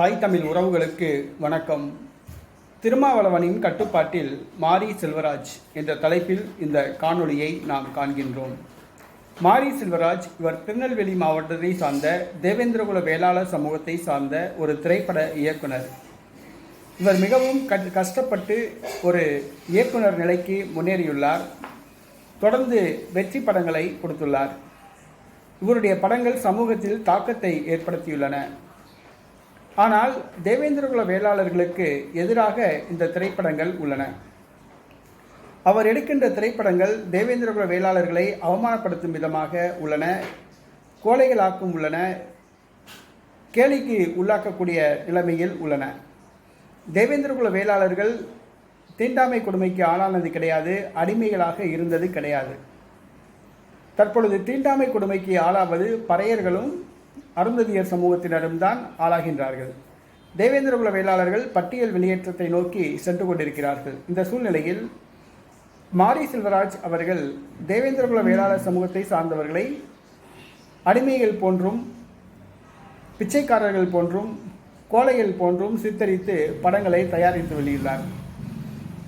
தாய் தமிழ் உறவுகளுக்கு வணக்கம். திருமாவளவனின் கட்டுப்பாட்டில் மாரி செல்வராஜ் என்ற தலைப்பில் இந்த காணொளியை நாம் காண்கின்றோம். மாரி செல்வராஜ் இவர் திருநெல்வேலி மாவட்டத்தை சார்ந்த தேவேந்திரகுல வேளாளர் சமூகத்தை சார்ந்த ஒரு திரைப்பட இயக்குனர். இவர் மிகவும் கட்- கஷ்டப்பட்டு ஒரு இயக்குனர் நிலைக்கு முன்னேறியுள்ளார். தொடர்ந்து வெற்றி படங்களை கொடுத்துள்ளார். இவருடைய படங்கள் சமூகத்தில் தாக்கத்தை ஏற்படுத்தியுள்ளன. ஆனால் தேவேந்திரகுல வேளாளர்களுக்கு எதிராக இந்த திரைப்படங்கள் உள்ளன. அவர் எடுக்கின்ற திரைப்படங்கள் தேவேந்திரகுல வேளாளர்களை அவமானப்படுத்தும் விதமாக உள்ளன கோழைகளாக்கும் உள்ளன கேலிக்கு உள்ளாக்கக்கூடிய நிலைமையில் உள்ளன. தேவேந்திரகுல வேளாளர்கள் தீண்டாமை கொடுமைக்கு ஆளானது கிடையாது அடிமைகளாக இருந்தது கிடையாது. தற்பொழுது தீண்டாமை கொடுமைக்கு ஆளாவது பறையர்களும் அருந்ததியர் சமூகத்தினரும் தான் ஆளாகின்றார்கள். தேவேந்திரகுல வேளாளர்கள் பட்டியல் வெளியேற்றத்தை நோக்கி சென்று கொண்டிருக்கிறார்கள். இந்த சூழ்நிலையில் மாரி செல்வராஜ் அவர்கள் தேவேந்திரகுல வேளாளர் சமூகத்தை சார்ந்தவர்களை அடிமைகள் போன்றும் பிச்சைக்காரர்கள் போன்றும் கோழைகள் போன்றும் சித்தரித்து படங்களை தயாரித்து வெளியிட்டார்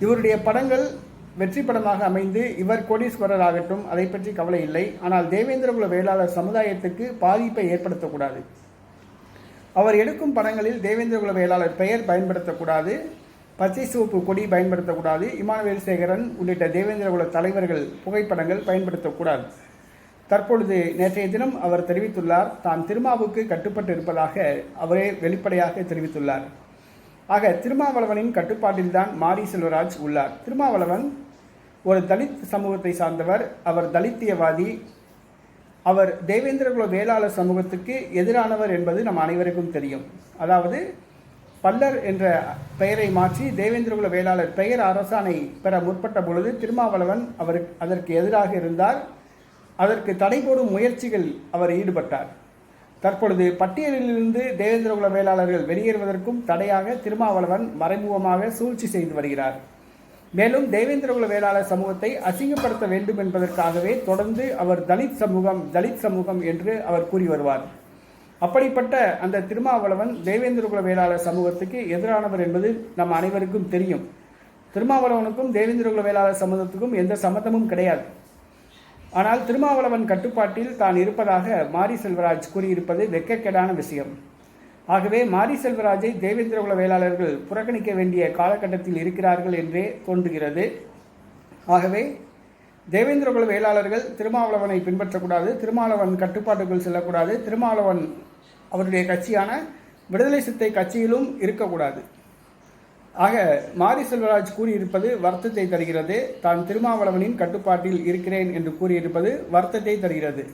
இவருடைய படங்கள் வெற்றி படமாக அமைந்து இவர் கோடீஸ்வரர் ஆகட்டும் அதை பற்றி கவலை இல்லை. ஆனால் தேவேந்திரகுல வேளாளர் சமுதாயத்துக்கு பாதிப்பை ஏற்படுத்தக்கூடாது. அவர் எடுக்கும் படங்களில் தேவேந்திரகுல வேளாளர் பெயர் பயன்படுத்தக்கூடாது. பச்சை சிவப்பு கொடி பயன்படுத்தக்கூடாது. இமானுவேல் சேகரன் உள்ளிட்ட தேவேந்திரகுல தலைவர்கள் புகைப்படங்கள் பயன்படுத்தக்கூடாது. தற்பொழுது நேற்றைய தினம் அவர் தெரிவித்துள்ளார் தான் திருமாவுக்கு கட்டுப்பட்டு இருப்பதாக அவரே வெளிப்படையாக தெரிவித்துள்ளார். ஆக திருமாவளவனின் கட்டுப்பாட்டில்தான் மாரி செல்வராஜ் உள்ளார். திருமாவளவன் ஒரு தலித் சமூகத்தை சார்ந்தவர். அவர் தலித்தியவாதி. அவர் தேவேந்திரகுல வேளாளர் சமூகத்துக்கு எதிரானவர் என்பது நம் அனைவருக்கும் தெரியும். அதாவது பல்லர் என்ற பெயரை மாற்றி தேவேந்திரகுல வேளாளர் பெயர் அரசாணை பெற முற்பட்ட பொழுது திருமாவளவன் அவர் அதற்கு எதிராக இருந்தார். அதற்கு தடை போடும் முயற்சிகள் அவர் ஈடுபட்டார். தற்பொழுது பட்டியலிலிருந்து தேவேந்திரகுல வேளாளர்கள் வெளியேறுவதற்கும் தடையாக திருமாவளவன் மறைமுகமாக சூழ்ச்சி செய்து வருகிறார். மேலும் தேவேந்திரகுல வேளாளர் சமூகத்தை அசிங்கப்படுத்த வேண்டும் என்பதற்காகவே தொடர்ந்து அவர் தலித் சமூகம் தலித் சமூகம் என்று அவர் கூறி வருவார். அப்படிப்பட்ட அந்த திருமாவளவன் தேவேந்திரகுல வேளாளர் சமூகத்துக்கு எதிரானவர் என்பது நம் அனைவருக்கும் தெரியும். திருமாவளவனுக்கும் தேவேந்திரகுல வேளாளர் சமூகத்துக்கும் எந்த சம்மதமும் கிடையாது. ஆனால் திருமாவளவன் கட்டுப்பாட்டில் தான் இருப்பதாக மாரி செல்வராஜ் கூறியிருப்பது வெக்கக்கேடான விஷயம். ஆகவே மாரி செல்வராஜை தேவேந்திரகுல வேளாளர்கள் புறக்கணிக்க வேண்டிய காலகட்டத்தில் இருக்கிறார்கள் என்றே தோன்றுகிறது. ஆகவே தேவேந்திரகுல வேளாளர்கள் திருமாவளவனை பின்பற்றக்கூடாது திருமாவளவன் கட்டுப்பாட்டுக்குள் செல்லக்கூடாது திருமாவளவன் அவருடைய கட்சியான விடுதலை சித்தை கட்சியிலும் இருக்கக்கூடாது. ஆக மாரி செல்வராஜ் கூறியிருப்பது வருத்தத்தை தருகிறது. தான் திருமாவளவனின் கட்டுப்பாட்டில் இருக்கிறேன் என்று கூறியிருப்பது வருத்தத்தை தருகிறது.